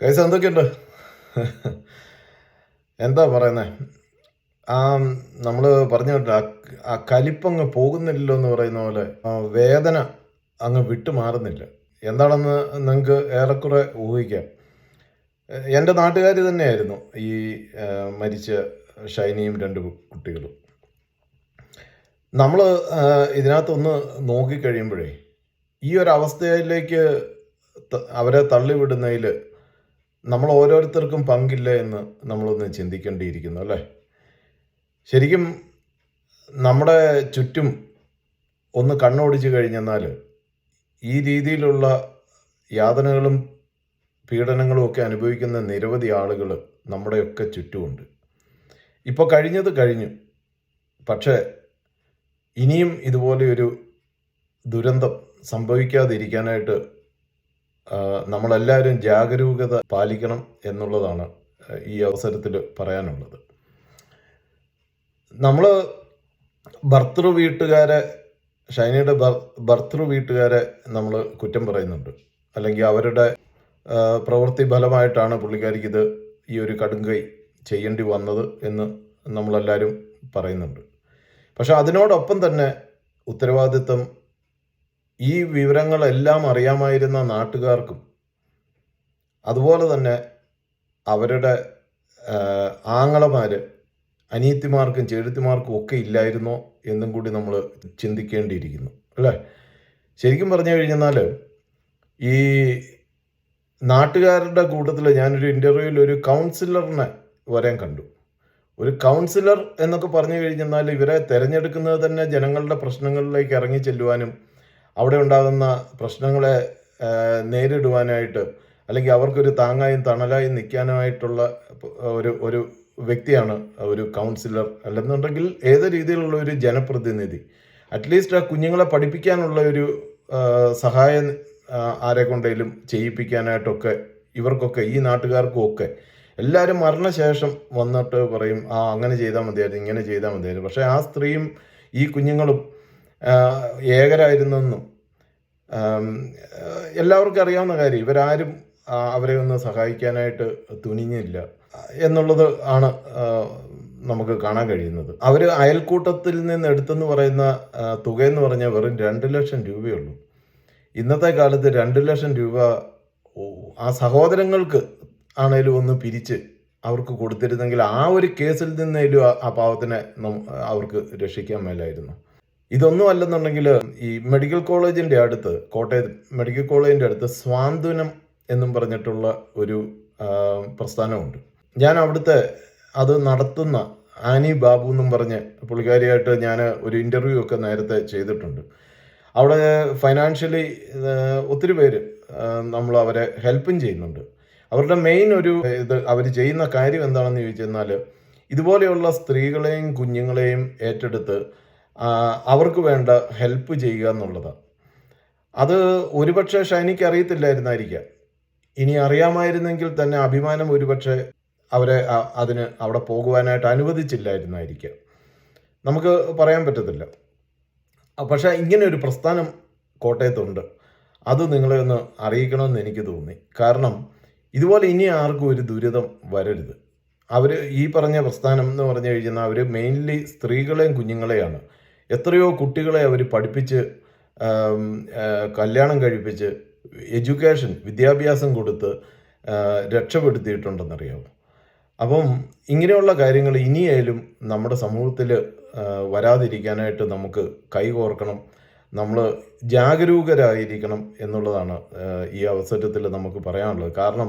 കൈസ എന്തൊക്കെയുണ്ട്? എന്താ പറയുന്നത് ആ നമ്മൾ പറഞ്ഞു കേട്ടോ ആ- കലിപ്പങ്ങ് പോകുന്നില്ലല്ലോ എന്ന് പറയുന്ന പോലെ വേദന അങ്ങ് വിട്ടു മാറുന്നില്ല. എന്താണെന്ന് നിങ്ങൾക്ക് ഏറെക്കുറെ ഊഹിക്കാം. എന്റെ നാട്ടുകാർ തന്നെയായിരുന്നു ഈ മരിച്ച ഷൈനിയും രണ്ട് കുട്ടികളും. നമ്മൾ ഇതിനകത്തൊന്ന് നോക്കിക്കഴിയുമ്പോഴേ ഈ ഒരു അവസ്ഥയിലേക്ക് അവരെ തള്ളിവിടുന്നതിൽ നമ്മൾ ഓരോരുത്തർക്കും പങ്കില്ല എന്ന് നമ്മളൊന്ന് ചിന്തിക്കേണ്ടിയിരിക്കുന്നു അല്ലേ? ശരിക്കും നമ്മുടെ ചുറ്റും ഒന്ന് കണ്ണോടിച്ച് കഴിഞ്ഞെന്നാൽ ഈ രീതിയിലുള്ള യാതനകളും പീഡനങ്ങളും ഒക്കെ അനുഭവിക്കുന്ന നിരവധി ആളുകൾ നമ്മുടെയൊക്കെ ചുറ്റുമുണ്ട്. ഇപ്പോൾ കഴിഞ്ഞത് കഴിഞ്ഞു. പക്ഷേ ഇനിയും ഇതുപോലെയൊരു ദുരന്തം സംഭവിക്കാതിരിക്കാനായിട്ട് നമ്മളെല്ലാവരും ജാഗരൂകത പാലിക്കണം എന്നുള്ളതാണ് ഈ അവസരത്തിൽ പറയാനുള്ളത്. നമ്മൾ ഭർത്തൃ വീട്ടുകാരെ ഷൈനയുടെ ഭർ- ഭർത്തൃ വീട്ടുകാരെ നമ്മൾ കുറ്റം പറയുന്നുണ്ട്. അല്ലെങ്കിൽ അവരുടെ പ്രവൃത്തി ഫലമായിട്ടാണ് പുള്ളിക്കാരിക്ക് ഇത് ഈ ഒരു കടുങ്കൈ ചെയ്യേണ്ടി വന്നത് എന്ന് നമ്മളെല്ലാവരും പറയുന്നുണ്ട്. പക്ഷെ അതിനോടൊപ്പം തന്നെ ഉത്തരവാദിത്വം ഈ വിവരങ്ങളെല്ലാം അറിയാമായിരുന്ന നാട്ടുകാർക്കും അതുപോലെ തന്നെ അവരുടെ ആങ്ങളമാർ അനിയത്തിമാർക്കും ചേഴുത്തിമാർക്കും ഒക്കെ ഇല്ലായിരുന്നോ എന്നും കൂടി നമ്മൾ ചിന്തിക്കേണ്ടിയിരിക്കുന്നു അല്ലേ? ശരിക്കും പറഞ്ഞു കഴിഞ്ഞാൽ ഈ നാട്ടുകാരുടെ കൂട്ടത്തിൽ ഞാനൊരു ഇന്റർവ്യൂവിൽ ഒരു കൗൺസിലറിനെ വരാൻ കണ്ടു. ഒരു കൗൺസിലർ എന്നൊക്കെ പറഞ്ഞു കഴിഞ്ഞാൽ ഇവരെ തിരഞ്ഞെടുക്കുന്നത് തന്നെ ജനങ്ങളുടെ പ്രശ്നങ്ങളിലേക്ക് ഇറങ്ങി ചെല്ലുവാനും അവിടെ ഉണ്ടാകുന്ന പ്രശ്നങ്ങളെ നേരിടുവാനായിട്ട് അല്ലെങ്കിൽ അവർക്കൊരു താങ്ങായും തണലായും നിൽക്കാനുമായിട്ടുള്ള ഒരു ഒരു വ്യക്തിയാണ് ഒരു കൗൺസിലർ അല്ലെന്നുണ്ടെങ്കിൽ ഏത് രീതിയിലുള്ള ഒരു ജനപ്രതിനിധി. അറ്റ്ലീസ്റ്റ് ആ കുഞ്ഞുങ്ങളെ പഠിപ്പിക്കാനുള്ള ഒരു സഹായം ആരെ കൊണ്ടെങ്കിലും ചെയ്യിപ്പിക്കാനായിട്ടൊക്കെ ഇവർക്കൊക്കെ ഈ നാട്ടുകാർക്കും ഒക്കെ എല്ലാവരും മരണശേഷം വന്നിട്ട് പറയും ആ അങ്ങനെ ചെയ്താൽ മതിയായിരുന്നു ഇങ്ങനെ ചെയ്താൽ മതിയായിരുന്നു. പക്ഷേ ആ സ്ത്രീയും ഈ കുഞ്ഞുങ്ങളും ഏകരായിരുന്നെന്നും എല്ലാവർക്കും അറിയാവുന്ന കാര്യം ഇവരാരും അവരെ ഒന്ന് സഹായിക്കാനായിട്ട് തുനിഞ്ഞില്ല എന്നുള്ളത് ആണ് നമുക്ക് കാണാൻ കഴിയുന്നത്. അവർ അയൽക്കൂട്ടത്തിൽ നിന്ന് എടുത്തെന്ന് പറയുന്ന തുക എന്ന് പറഞ്ഞാൽ വെറും രണ്ട് ലക്ഷം രൂപയുള്ളൂ. ഇന്നത്തെ കാലത്ത് രണ്ട് ലക്ഷം രൂപ ആ സഹോദരങ്ങൾക്ക് ആണേലും ഒന്ന് പിരിച്ച് അവർക്ക് കൊടുത്തിരുന്നെങ്കിൽ ആ ഒരു കേസിൽ നിന്നേലും ആ- പാവത്തിനെ അവർക്ക് രക്ഷിക്കാൻ മേലായിരുന്നു. ഇതൊന്നും അല്ലെന്നുണ്ടെങ്കിൽ ഈ മെഡിക്കൽ കോളേജിന്റെ അടുത്ത് കോട്ടയം മെഡിക്കൽ കോളേജിന്റെ അടുത്ത് സ്വാന്തനം എന്നും പറഞ്ഞിട്ടുള്ള ഒരു പ്രസ്ഥാനമുണ്ട്. ഞാൻ അവിടുത്തെ അത് നടത്തുന്ന ആനി ബാബു എന്നും പറഞ്ഞ് പുള്ളിക്കാരിയായിട്ട് ഞാൻ ഒരു ഇന്റർവ്യൂ ഒക്കെ നേരത്തെ ചെയ്തിട്ടുണ്ട്. അവിടെ ഫൈനാൻഷ്യലി ഒത്തിരി പേര് നമ്മൾ അവരെ ഹെൽപ്പും ചെയ്യുന്നുണ്ട്. അവരുടെ മെയിൻ ഒരു ഇത് അവർ ചെയ്യുന്ന കാര്യം എന്താണെന്ന് ചോദിച്ചു കഴിഞ്ഞാൽ ഇതുപോലെയുള്ള സ്ത്രീകളെയും കുഞ്ഞുങ്ങളെയും ഏറ്റെടുത്ത് അവർക്ക് വേണ്ട ഹെൽപ്പ് ചെയ്യുക എന്നുള്ളത്. അത് ഒരുപക്ഷെ ഷൈനിക്ക് അറിയത്തില്ലായിരുന്നായിരിക്കാം. ഇനി അറിയാമായിരുന്നെങ്കിൽ തന്നെ അഭിമാനം ഒരുപക്ഷെ അവരെ അതിന് അവിടെ പോകുവാനായിട്ട് അനുവദിച്ചില്ലായിരുന്നായിരിക്കാം. നമുക്ക് പറയാൻ പറ്റത്തില്ല. പക്ഷേ ഇങ്ങനെ ഒരു പ്രസ്ഥാനം കോട്ടയത്തുണ്ട്. അത് നിങ്ങളെ ഒന്ന് അറിയിക്കണമെന്ന് എനിക്ക് തോന്നി. കാരണം ഇതുപോലെ ഇനി ആർക്കും ഒരു ദുരിതം വരരുത്. അവർ ഈ പറഞ്ഞ പ്രസ്ഥാനം എന്ന് പറഞ്ഞു കഴിഞ്ഞാൽ അവർ മെയിൻലി സ്ത്രീകളെയും കുഞ്ഞുങ്ങളെയാണ്. എത്രയോ കുട്ടികളെ അവർ പഠിപ്പിച്ച് കല്യാണം കഴിപ്പിച്ച് എഡ്യൂക്കേഷൻ വിദ്യാഭ്യാസം കൊടുത്ത് രക്ഷപ്പെടുത്തിയിട്ടുണ്ടെന്നറിയാമോ അപ്പം ഇങ്ങനെയുള്ള കാര്യങ്ങൾ ഇനിയായാലും നമ്മുടെ സമൂഹത്തിൽ വരാതിരിക്കാനായിട്ട് നമുക്ക് കൈകോർക്കണം. നമ്മൾ ജാഗരൂകരായിരിക്കണം എന്നുള്ളതാണ് ഈ അവസരത്തിൽ നമുക്ക് പറയാനുള്ളത്. കാരണം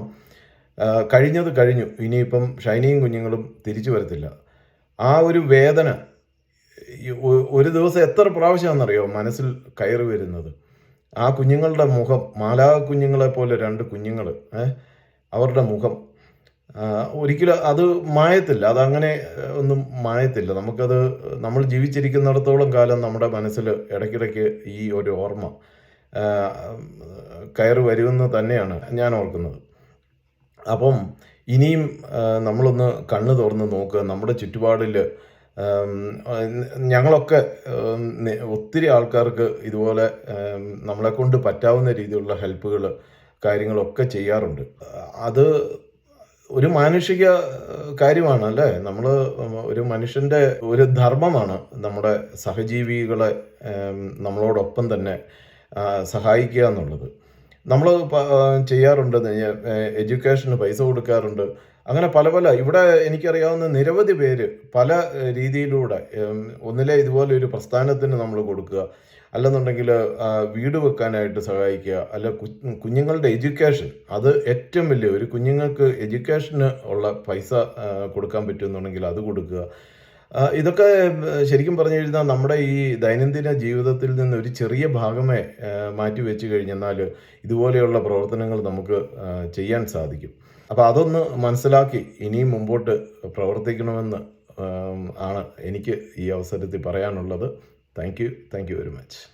കഴിഞ്ഞത് കഴിഞ്ഞു. ഇനിയിപ്പം ഷൈനിയും കുഞ്ഞുങ്ങളും തിരിച്ചു വരത്തില്ല. ആ ഒരു വേദന ഒരു ദിവസം എത്ര പ്രാവശ്യമാണെന്നറിയോ മനസ്സിൽ കയറി വരുന്നത്? ആ കുഞ്ഞുങ്ങളുടെ മുഖം മാലാ കുഞ്ഞുങ്ങളെ പോലെ രണ്ട് കുഞ്ഞുങ്ങൾ അവരുടെ മുഖം. ഒരിക്കലും അത് മായത്തില്ല. അതങ്ങനെ ഒന്നും മായത്തില്ല. നമുക്കത് നമ്മൾ ജീവിച്ചിരിക്കുന്നിടത്തോളം കാലം നമ്മുടെ മനസ്സിൽ ഇടയ്ക്കിടയ്ക്ക് ഈ ഒരു ഓർമ്മ കയറി വരുമെന്ന് തന്നെയാണ് ഞാൻ ഓർക്കുന്നത്. അപ്പം ഇനിയും നമ്മളൊന്ന് കണ്ണു തുറന്ന് നോക്കുക. നമ്മുടെ ചുറ്റുപാടിൽ ഞങ്ങളൊക്കെ ഒത്തിരി ആൾക്കാർക്ക് ഇതുപോലെ നമ്മളെ കൊണ്ട് പറ്റാവുന്ന രീതിയിലുള്ള ഹെൽപ്പുകൾ കാര്യങ്ങളൊക്കെ ചെയ്യാറുണ്ട്. അത് ഒരു മാനുഷിക കാര്യമാണ് അല്ലേ നമ്മൾ ഒരു മനുഷ്യന്റെ ഒരു ധർമ്മമാണ് നമ്മുടെ സഹജീവികളെ നമ്മളോടൊപ്പം തന്നെ സഹായിക്കുക എന്നുള്ളത്. നമ്മൾ ചെയ്യാറുണ്ട് എഡ്യൂക്കേഷന് പൈസ കൊടുക്കാറുണ്ട്. അങ്ങനെ പല പല ഇവിടെ എനിക്കറിയാവുന്ന നിരവധി പേര് പല രീതിയിലൂടെ ഒന്നിലെ ഇതുപോലെ ഒരു പ്രസ്ഥാനത്തിന് നമ്മൾ കൊടുക്കുക അല്ലെന്നുണ്ടെങ്കിൽ വീട് വെക്കാനായിട്ട് സഹായിക്കുക അല്ല കുഞ്ഞുങ്ങളുടെ എഡ്യൂക്കേഷൻ അത് ഏറ്റവും വലിയ ഒരു കുഞ്ഞുങ്ങൾക്ക് എഡ്യൂക്കേഷന് ഉള്ള പൈസ കൊടുക്കാൻ പറ്റുമെന്നുണ്ടെങ്കിൽ അത് കൊടുക്കുക. ഇതൊക്കെ ശരിക്കും പറഞ്ഞു കഴിഞ്ഞാൽ നമ്മുടെ ഈ ദൈനംദിന ജീവിതത്തിൽ നിന്ന് ഒരു ചെറിയ ഭാഗമേ മാറ്റി വെച്ച് കഴിഞ്ഞെന്നാൽ ഇതുപോലെയുള്ള പ്രവർത്തനങ്ങൾ നമുക്ക് ചെയ്യാൻ സാധിക്കും. അപ്പോൾ അതൊന്ന് മനസ്സിലാക്കി ഇനിയും മുമ്പോട്ട് പ്രവർത്തിക്കണമെന്ന് ആണ് എനിക്ക് ഈ അവസരത്തിൽ പറയാനുള്ളത്. Thank you thank you very much.